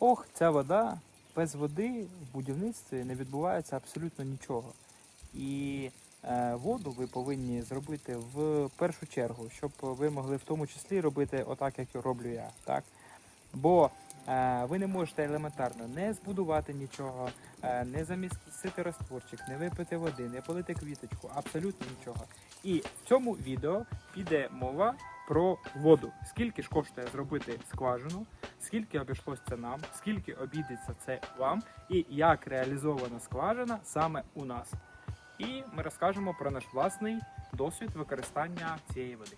ох, ця вода, без води в будівництві не відбувається абсолютно нічого. І е, воду ви повинні зробити в першу чергу, щоб ви могли в тому числі робити отак, як роблю я. Так? Бо е, ви не можете елементарно не збудувати нічого, е, не замістити розтворчик, не випити води, не полити квіточку, абсолютно нічого. І в цьому відео піде мова про воду. Скільки ж коштує зробити скважину, скільки обійшлось це нам, скільки обійдеться це вам, і як реалізована скважина саме у нас. І ми розкажемо про наш власний досвід використання цієї води.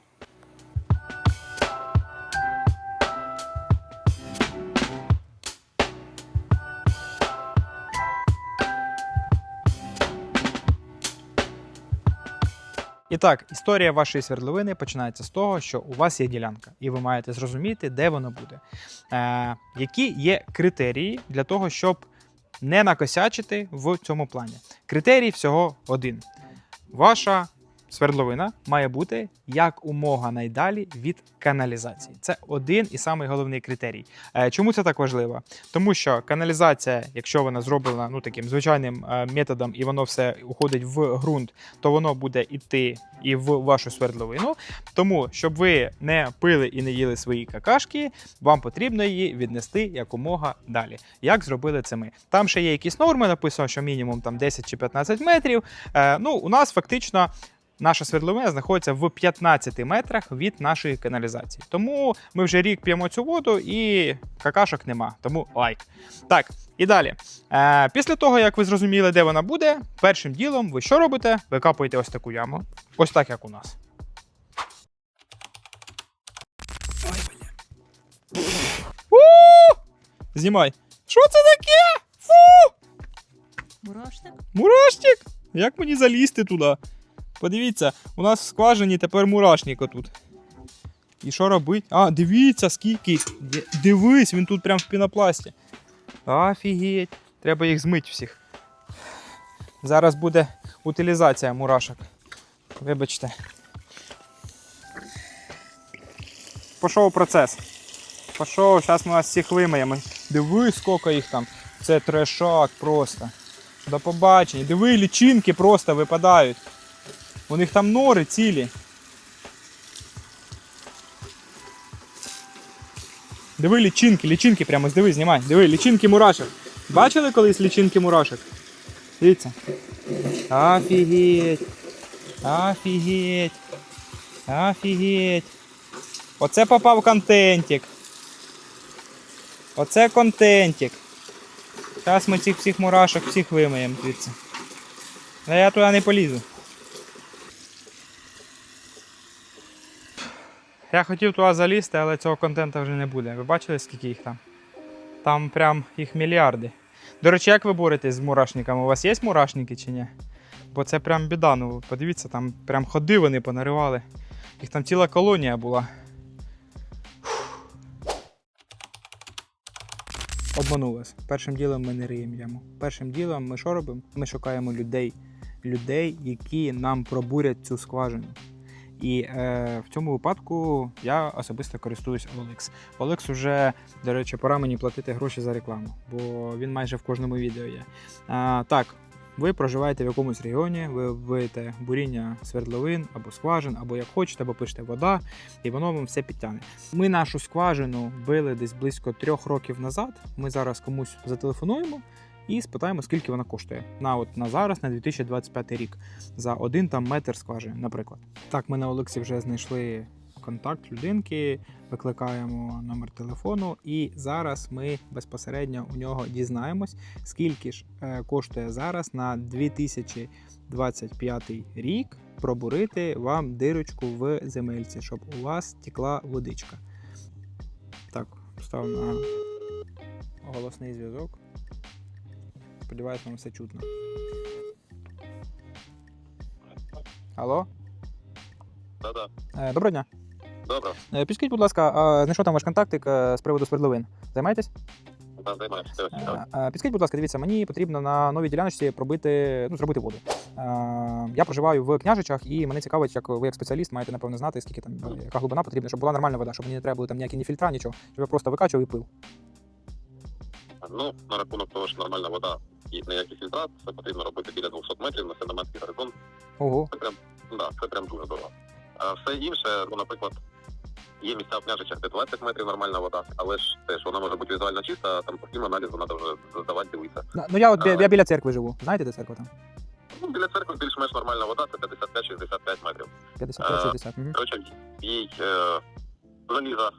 І так, історія вашої свердловини починається з того, що у вас є ділянка, і ви маєте зрозуміти, де вона буде. Е, які є критерії для того, щоб не накосячити в цьому плані? Критерій всього один: ваша свердловина має бути як умога найдалі від каналізації. Це один і самий головний критерій. Е, чому це так важливо? Тому що каналізація, якщо вона зроблена ну таким звичайним е, методом, і воно все уходить в ґрунт, то воно буде йти і в вашу свердловину. Тому, щоб ви не пили і не їли свої какашки, вам потрібно її віднести якомога далі. Як зробили це ми? Там ще є якісь норми, написано, що мінімум там 10 чи 15 метрів. Е, ну, у нас фактично. Наша свердловина знаходиться в 15 метрах від нашої каналізації. Тому ми вже рік п'ємо цю воду і какашок нема. Тому лайк. Так, і далі. Е, після того, як ви зрозуміли, де вона буде, першим ділом ви що робите? Ви капаєте ось таку яму. Ось так, як у нас. Знімай. Що це таке? Фу! Мурашник? Мурашник? Як мені залізти туди? Подивіться, у нас в скважині тепер мурашник отут. І що робить? А, дивіться, скільки. Дивись, він тут прям в пінопласті. Офігеть. Треба їх змити всіх. Зараз буде утилізація мурашок. Вибачте. Пішов процес. Пішов, зараз ми вас всіх вимиємо. Дивись, скільки їх там. Це трешак просто. До побачення. Диви, лічинки просто випадають. У них там нори цілі. Диви лічинки, лічинки прямо диви, знімай. Диви, лічинки мурашок. Бачили колись лічинки мурашок? Дивіться. Офігеть. Офігеть. Офігеть. Оце попав контентик. Оце контентик. Зараз ми цих всіх мурашок всіх вимиємо звідси. Я туди не полізу. Я хотів туди залізти, але цього контенту вже не буде. Ви бачили, скільки їх там? Там прям їх мільярди. До речі, як ви боретесь з мурашниками? У вас є мурашники чи ні? Бо це прям біда. Ну, подивіться, там прям ходи вони понаривали. Їх там ціла колонія була. Обманулась. Першим ділом ми не риємо яму. Першим ділом ми що робимо? Ми шукаємо людей. Людей, які нам пробурять цю скважину. І е, в цьому випадку я особисто користуюсь OLX. OLX уже, до речі, пора мені платити гроші за рекламу, бо він майже в кожному відео є. А, так, ви проживаєте в якомусь регіоні, ви вводите буріння свердловин або скважин, або як хочете, або пишете вода, і воно вам все підтягне. Ми нашу скважину били десь близько трьох років назад. Ми зараз комусь зателефонуємо. І спитаємо, скільки вона коштує на от на зараз, на 2025 рік, за один там метр скважини, наприклад. Так, ми на Олексі вже знайшли контакт людинки, викликаємо номер телефону, і зараз ми безпосередньо у нього дізнаємось, скільки ж е, коштує зараз на 2025 рік пробурити вам дирочку в земельці, щоб у вас текла водичка. Так, став на голосний зв'язок. Сподіваюсь, вам все чутно. Алло? Да-да. Е, Доброго дня. Добре, Підскажіть, будь ласка, знайшов там ваш контактик е, з приводу свердловин. Займаєтесь? да, добре. Е, Підскажіть, будь ласка, дивіться, мені потрібно на новій діляночці пробити, ну, зробити воду. Я проживаю в княжичах, і мене цікавить, як ви як спеціаліст маєте напевно знати, скільки там яка глибина потрібна, щоб була нормальна вода, щоб мені не треба було там ніякі ні фільтра, нічого, щоб я просто викачував і пив. Ну, на рахунок того, що нормальна вода і ніякий фільтрат, це потрібно робити біля 200 метрів на сендометрський горизонт. Ого. Це прям, да, це прям дуже дорого. А все інше, ну, наприклад, є місця в княжичах, де 20 метрів нормальна вода, але ж теж вона може бути візуально чиста, а там постійно аналізу треба вже здавати, дивитися. Ну я от бі- я біля церкви живу. Знаєте, де церква там? Ну, біля церкви більш-менш нормальна вода, це 55-65 метрів. 55-60. Угу. Коротше, їй е, заліза.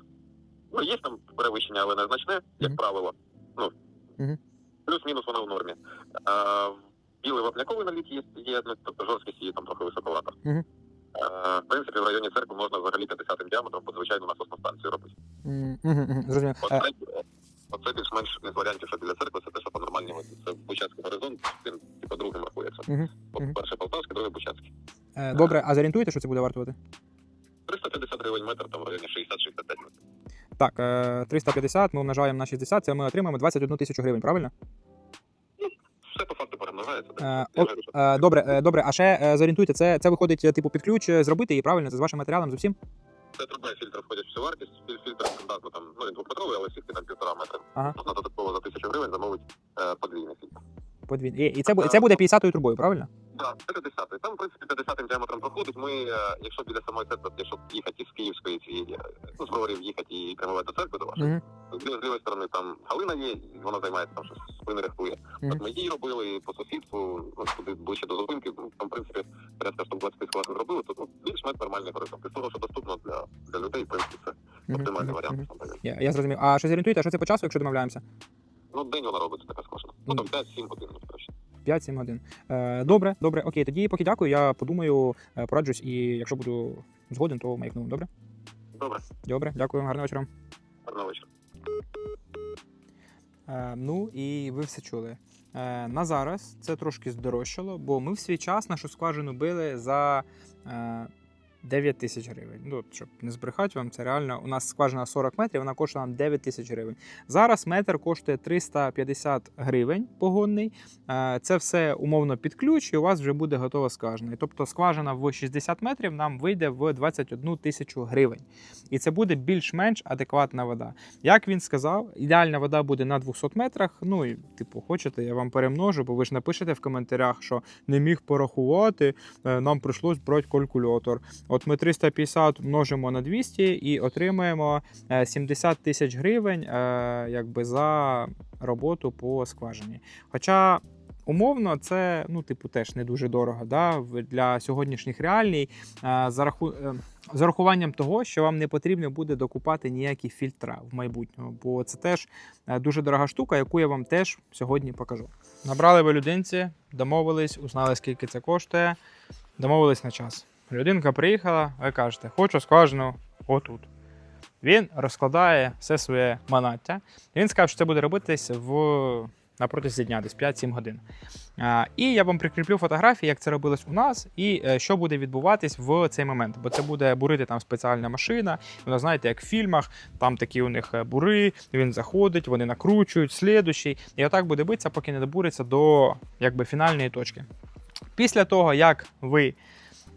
Ну, є там перевищення, але незначне, як Мгм. правило. Ну, Мгм. Плюс-мінус воно в нормі. Е, білий вапняковий наліт є, є ну, тобто жорсткість її там трохи високовата. Е, в принципі, в районі церкви можна взагалі 50 діаметром по звичайну насосну станцію робити. Угу. Е, Оце, оце більш-менш із варіантів, що біля церкви, це те, що по нормальній воді. Це Бучацький горизонт, він типу другим рахується. Мгм. По- Мгм. Перший Полтавський, другий Бучацький. е, Добре, а зорієнтуєте, що це буде вартувати? 350 гривень метр, там в районі 60-65 метрів. Так, е, 350 ми умножаємо на 60, це ми отримаємо 21 тисячу гривень, правильно? Все по факту перемножається. Е, Е, Добре, е, добре, а ще е, зорієнтуйте, це, це виходить, е, типу, під ключ е, зробити її, правильно? Це з вашим матеріалом з усім? Це труба і фільтр входять в всю вартість. Фільтр стандартно там, ну він двохметровий, але сітки там півтора метра. Ага. Можна додатково за тисячу гривень замовити е, подвійний фільтр. Подвін. І, і, це, це буде 50-ю трубою, правильно? Так, це 50 Там, в принципі, 50 діаметром проходить. Ми, е, якщо біля самої церкви, якщо їхати із Київської цієї, е, ну, з Броварів їхати і прямувати до церкви до вашої, з лівої- з лівої сторони там Галина є, вона займається там щось спини рихтує. Мгм. От ми її робили і по сусідству, ну, туди ближче до зупинки, ну, там, в принципі, порядка штук 20 склад зробили, то ну, більш-менш нормальний горизонт. Того, що доступно для, для людей, в принципі, це оптимальний варіант. Я, я зрозумів. А що зорієнтуєте, а що це по часу, якщо домовляємося? Ну, день вона робиться така скошена. Ну, там 5-7 годин, ну. 5-7 годин. Е, добре, добре, окей. Тоді поки дякую, я подумаю, е, пораджусь, і якщо буду згоден, то маякну. Добре? Добре, Добре, дякую, гарного вечора. гарного вечора. Е, ну і ви все чули. Е, на зараз це трошки здорожчало, бо ми в свій час нашу скважину били за е, 9 тисяч гривень. Ну, щоб не збрехати вам, це реально. У нас скважина 40 метрів, вона коштує нам 9 тисяч гривень. Зараз метр коштує 350 гривень погонний. Е, це все умовно під ключ, і у вас вже буде готова скважина. Тобто скважина в 60 метрів нам вийде в 21 тисячу гривень. І це буде більш-менш адекватна вода. Як він сказав, ідеальна вода буде на 200 метрах. Ну і типу, хочете, я вам перемножу, бо ви ж напишете в коментарях, що не міг порахувати. е, Нам прийшлось брати калькулятор. От ми 350 множимо на 200 і отримаємо е, 70 тисяч гривень е, якби за роботу по скважині. Хоча. Умовно, це ну, типу, теж не дуже дорого да? для сьогоднішніх реалій. е, За, раху... е, з урахуванням того, що вам не потрібно буде докупати ніякі фільтра в майбутньому, бо це теж е, дуже дорога штука, яку я вам теж сьогодні покажу. Набрали ви людинці, домовились, узнали, скільки це коштує, домовились на час. Людинка приїхала, ви кажете, хочу скважину отут. Він розкладає все своє манаття. Він сказав, що це буде робитись в на протязі дня, десь 5-7 годин. А, і я вам прикріплю фотографії, як це робилось у нас, і е, що буде відбуватись в цей момент. Бо це буде бурити там спеціальна машина. Вона знаєте, як в фільмах, там такі у них е, бури, він заходить, вони накручують, слідущий. І отак буде битися, поки не добуриться до якби, фінальної точки. Після того, як ви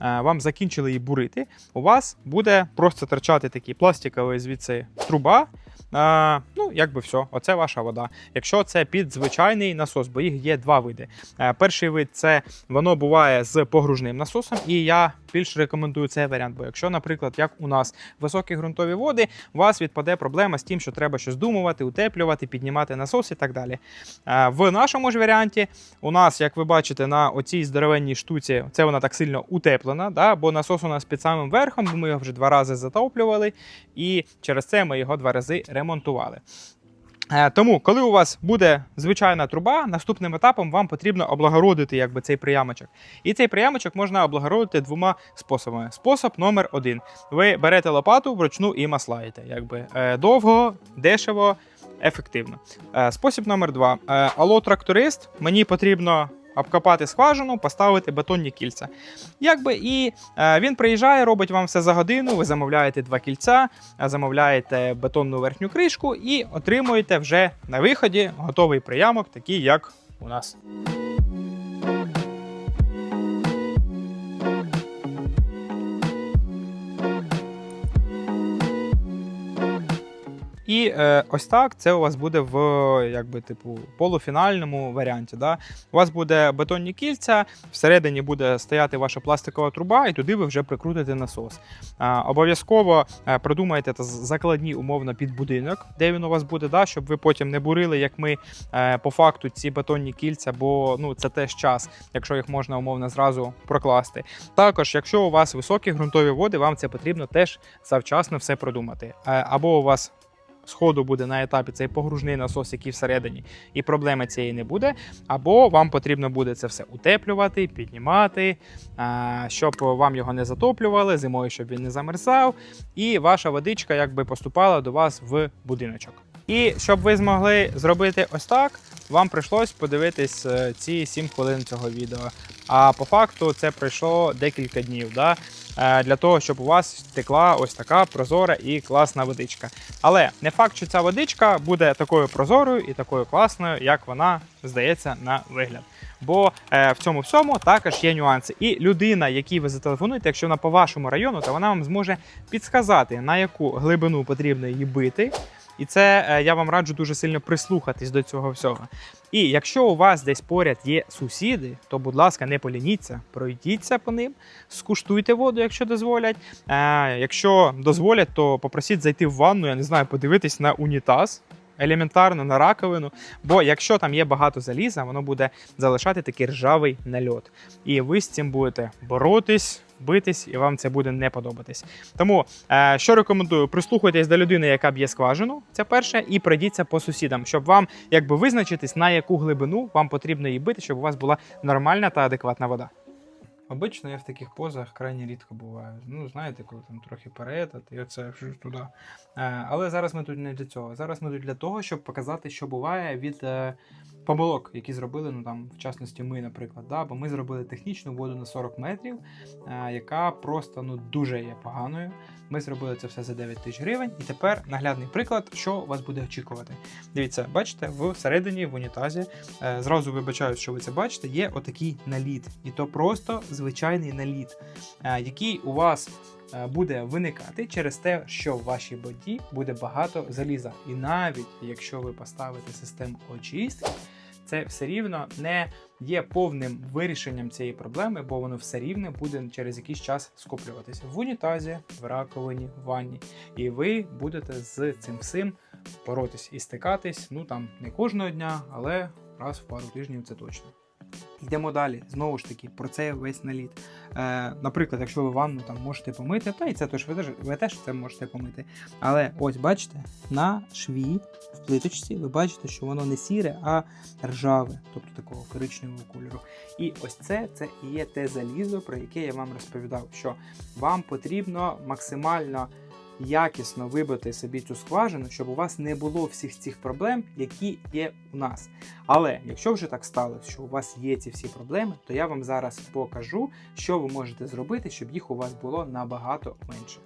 вам закінчили її бурити, у вас буде просто торчати такий пластиковий звідси труба. А, ну, якби все, оце ваша вода. Якщо це під звичайний насос, бо їх є два види. Е, перший вид це воно буває з погружним насосом, і я більш рекомендую цей варіант. Бо якщо, наприклад, як у нас високі ґрунтові води, у вас відпаде проблема з тим, що треба щось думувати, утеплювати, піднімати насос і так далі. Е, в нашому ж варіанті у нас, як ви бачите, на оцій здоровенній штуці, це вона так сильно утеплена, да? бо насос у нас під самим верхом, бо ми його вже два рази затоплювали, і через це ми його два рази ремонтували. Е, Тому, коли у вас буде звичайна труба, наступним етапом вам потрібно облагородити якби, цей приямочок. І цей приямочок можна облагородити двома способами. Спосіб номер один: ви берете лопату вручну і маслаєте. Якби. Е, Довго, дешево, ефективно. Е, Спосіб номер два. Алло, тракторист, мені потрібно обкопати скважину, поставити бетонні кільця. Якби і е, він приїжджає, робить вам все за годину. Ви замовляєте два кільця, е, замовляєте бетонну верхню кришку і отримуєте вже на виході готовий приямок, такий як у нас. І е, ось так це у вас буде в якби, типу, полуфінальному варіанті. Да? У вас буде бетонні кільця, всередині буде стояти ваша пластикова труба, і туди ви вже прикрутите насос. Е, обов'язково продумайте та закладні умовно під будинок, де він у вас буде, да? щоб ви потім не бурили, як ми е, по факту ці бетонні кільця, бо ну, це теж час, якщо їх можна умовно зразу прокласти. Також, якщо у вас високі ґрунтові води, вам це потрібно теж завчасно все продумати. Е, Або у вас сходу буде на етапі цей погружний насос, який всередині, і проблеми цієї не буде. Або вам потрібно буде це все утеплювати, піднімати, щоб вам його не затоплювали, зимою, щоб він не замерзав, і ваша водичка якби поступала до вас в будиночок. І щоб ви змогли зробити ось так, вам прийшлось подивитись е, ці 7 хвилин цього відео. А по факту це пройшло декілька днів. Да? е, Для того, щоб у вас текла ось така прозора і класна водичка. Але не факт, що ця водичка буде такою прозорою і такою класною, як вона здається на вигляд. Бо е, в цьому всьому також є нюанси. І людина, якій ви зателефонуєте, якщо вона по вашому району, то вона вам зможе підсказати, на яку глибину потрібно її бити. І це е, я вам раджу дуже сильно прислухатись до цього всього. І якщо у вас десь поряд є сусіди, то, будь ласка, не полініться, пройдіться по ним, скуштуйте воду, якщо дозволять. Е, якщо дозволять, то попросіть зайти в ванну, я не знаю, подивитись на унітаз. Елементарно на раковину, бо якщо там є багато заліза, воно буде залишати такий ржавий нальот. І ви з цим будете боротись, битись, і вам це буде не подобатись. Тому е, що рекомендую, прислухайтесь до людини, яка б'є скважину, це перше, і пройдіться по сусідам, щоб вам якби визначитись, на яку глибину вам потрібно її бити, щоб у вас була нормальна та адекватна вода. Обично я в таких позах крайні рідко буваю. Ну, знаєте, коли там трохи перетат, і оце туди. Е, але зараз ми тут не для цього. Зараз ми тут для того, щоб показати, що буває від е, помилок, які зробили, ну там, в частності, ми, наприклад. Да? Бо ми зробили технічну воду на 40 метрів, е, яка просто ну, дуже є поганою. Ми зробили це все за 9 тисяч гривень. І тепер наглядний приклад, що вас буде очікувати. Дивіться, бачите, всередині в унітазі. е, Зразу вибачаю, що ви це бачите, є отакий наліт. І то просто звичайний наліт, е, який у вас буде виникати через те, що в вашій воді буде багато заліза. І навіть якщо ви поставите систему очистки, це все рівно не є повним вирішенням цієї проблеми, бо воно все рівно буде через якийсь час скоплюватися в унітазі, в раковині, в ванні. І ви будете з цим всім боротись і стикатись. Ну там не кожного дня, але раз в пару тижнів це точно. Йдемо далі. Знову ж таки, про це весь наліт. Е, наприклад, якщо ви ванну там можете помити, та і це теж ви теж, ви теж це можете помити. Але ось бачите, на шві в плиточці ви бачите, що воно не сіре, а ржаве, тобто такого коричневого кольору. І ось це, це і є те залізо, про яке я вам розповідав, що вам потрібно максимально якісно вибити собі цю скважину, щоб у вас не було всіх цих проблем, які є у нас. Але якщо вже так сталося, що у вас є ці всі проблеми, то я вам зараз покажу, що ви можете зробити, щоб їх у вас було набагато менше.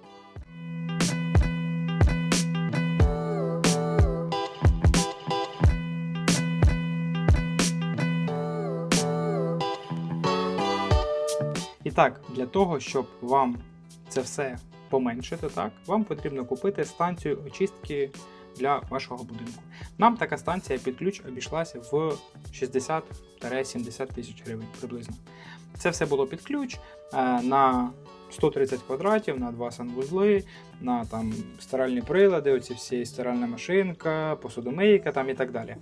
І так, для того, щоб вам це все поменшити, так, вам потрібно купити станцію очистки для вашого будинку. Нам така станція під ключ обійшлася в 60-70 тисяч гривень приблизно. Це все було під ключ е, на 130 квадратів, на два санвузли, на там стиральні прилади, оці всі стиральна машинка, посудомийка там і так далі.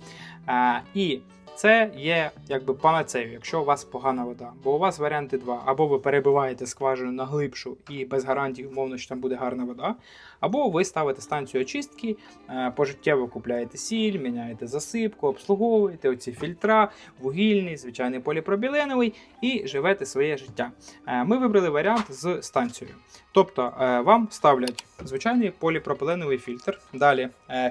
Е, І це є якби панацею, якщо у вас погана вода. Бо у вас варіанти два: або ви перебиваєте скважину на глибшу і без гарантії, умовно, що там буде гарна вода, або ви ставите станцію очистки, е, пожиттєво купляєте сіль, міняєте засипку, обслуговуєте оці фільтра, вугільний, звичайний поліпробіленовий і живете своє життя. Е, Ми вибрали варіант з станцією. Тобто е, вам ставлять звичайний поліпропиленовий фільтр. Далі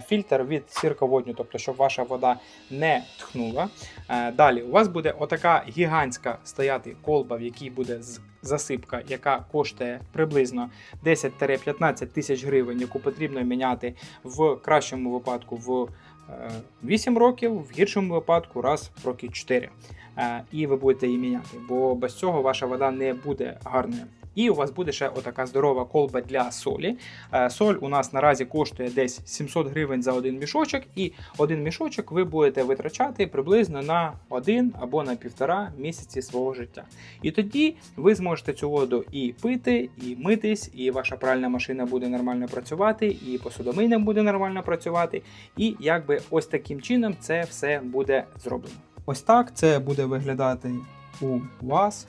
фільтр від сірководню, тобто щоб ваша вода не тхнула. Е, Далі у вас буде отака гігантська стояти колба, в якій буде засипка, яка коштує приблизно 10-15 тисяч гривень, яку потрібно міняти в кращому випадку в е, 8 років, в гіршому випадку раз в роки 4. Е, І ви будете її міняти, бо без цього ваша вода не буде гарною. І у вас буде ще отака здорова колба для солі. Е, Соль у нас наразі коштує десь 700 гривень за один мішочок, і один мішочок ви будете витрачати приблизно на один або на півтора місяці свого життя. І тоді ви зможете цю воду і пити, і митись, і ваша пральна машина буде нормально працювати, і посудомийна буде нормально працювати. І якби ось таким чином це все буде зроблено. Ось так це буде виглядати у вас.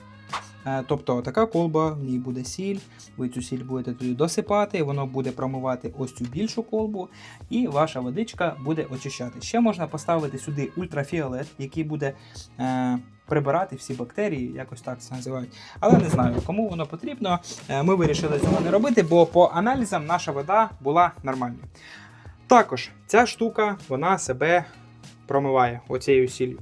Е, Тобто така колба, в ній буде сіль, ви цю сіль будете туди досипати, воно буде промивати ось цю більшу колбу, і ваша водичка буде очищати. Ще можна поставити сюди ультрафіолет, який буде е, прибирати всі бактерії, якось так це називають. Але не знаю, кому воно потрібно. Е, ми вирішили цього не робити, бо по аналізам наша вода була нормальною. Також ця штука вона себе промиває оцією сіллю.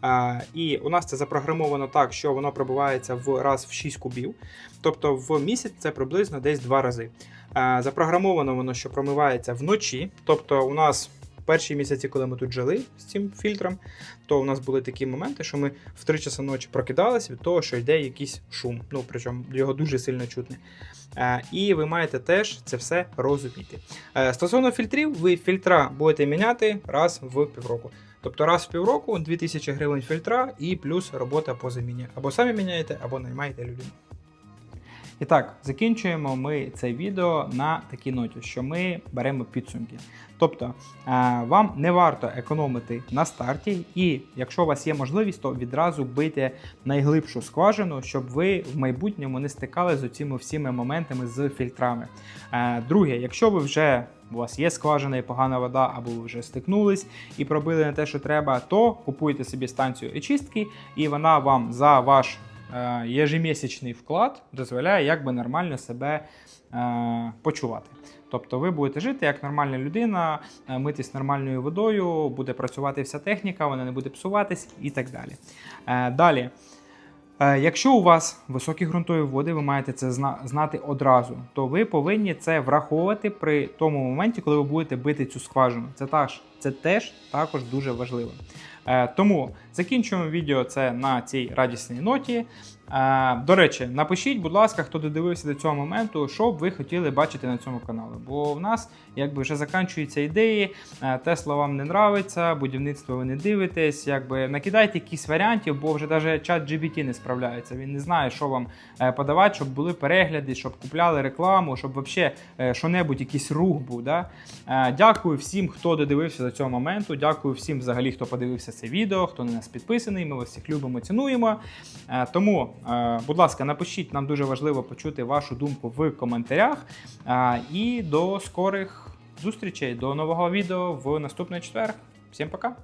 А, і у нас це запрограмовано так, що воно пробивається в раз в 6 кубів. Тобто в місяць це приблизно десь 2 рази. А, запрограмовано воно, що промивається вночі. Тобто, у нас перші місяці, коли ми тут жили з цим фільтром, то у нас були такі моменти, що ми в 3 часа ночі прокидалися від того, що йде якийсь шум. Ну, причому його дуже сильно чутне. І ви маєте теж це все розуміти. Е, Стосовно фільтрів, ви фільтра будете міняти раз в півроку. Тобто раз в півроку 2000 гривень фільтра і плюс робота по заміні. Або самі міняєте, або наймаєте людину. І так, закінчуємо ми це відео на такій ноті, що ми беремо підсумки. Тобто е, вам не варто економити на старті, і якщо у вас є можливість, то відразу бити найглибшу скважину, щоб ви в майбутньому не стикали з цими всіми моментами з фільтрами. Е, Друге, якщо ви вже у вас є скважина і погана вода, або ви вже стикнулись і пробили не те, що треба, то купуйте собі станцію очистки, і вона вам за ваш е, ежемісячний вклад дозволяє якби нормально себе е, почувати. Тобто ви будете жити як нормальна людина, е, митись нормальною водою, буде працювати вся техніка, вона не буде псуватись і так далі. Далі. Е, Якщо у вас високі ґрунтові води, ви маєте це знати одразу, то ви повинні це враховувати при тому моменті, коли ви будете бити цю скважину. Це теж, це теж також дуже важливо. Е, Тому закінчуємо відео це на цій радісній ноті. Е, До речі, напишіть, будь ласка, хто додивився до цього моменту, що б ви хотіли бачити на цьому каналі. Бо в нас якби вже закінчуються ідеї. Е, Тесла вам не нравиться, будівництво ви не дивитесь. Якби накидайте якісь варіантів, бо вже навіть чат GBT не справляється. Він не знає, що вам е, подавати, щоб були перегляди, щоб купляли рекламу, щоб взагалі що-небудь, якийсь рух був. Да? Е, Дякую всім, хто додивився до цього моменту. Дякую всім, взагалі, хто подивився це відео, хто на нас підписаний. Ми вас всіх любимо, цінуємо. Е, Тому, е, будь ласка, напишіть, нам дуже важливо почути вашу думку в коментарях. Е, І до скорих зустрічей, до нового відео в наступний четвер. Всім пока!